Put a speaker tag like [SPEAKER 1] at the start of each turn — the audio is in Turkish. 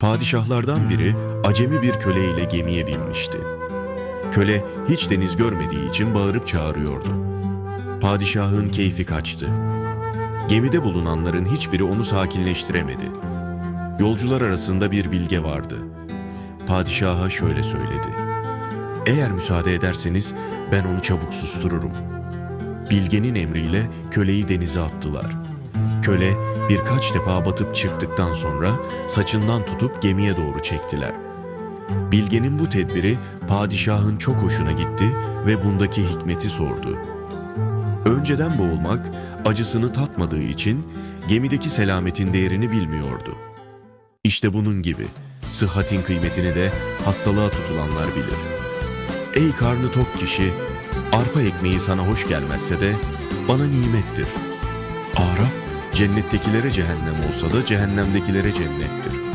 [SPEAKER 1] Padişahlardan biri acemi bir köle ile gemiye binmişti. Köle hiç deniz görmediği için bağırıp çağırıyordu. Padişahın keyfi kaçtı. Gemide bulunanların hiçbiri onu sakinleştiremedi. Yolcular arasında bir bilge vardı. Padişaha şöyle söyledi. Eğer müsaade ederseniz ben onu çabuk sustururum. Bilgenin emriyle köleyi denize attılar. Köle birkaç defa batıp çıktıktan sonra saçından tutup gemiye doğru çektiler. Bilgenin bu tedbiri padişahın çok hoşuna gitti ve bundaki hikmeti sordu. Önceden boğulmak acısını tatmadığı için gemideki selametin değerini bilmiyordu. İşte bunun gibi sıhhatin kıymetini de hastalığa tutulanlar bilir. Ey karnı tok kişi, arpa ekmeği sana hoş gelmezse de bana nimettir. Araf, cennettekilere cehennem olsa da cehennemdekilere cennettir.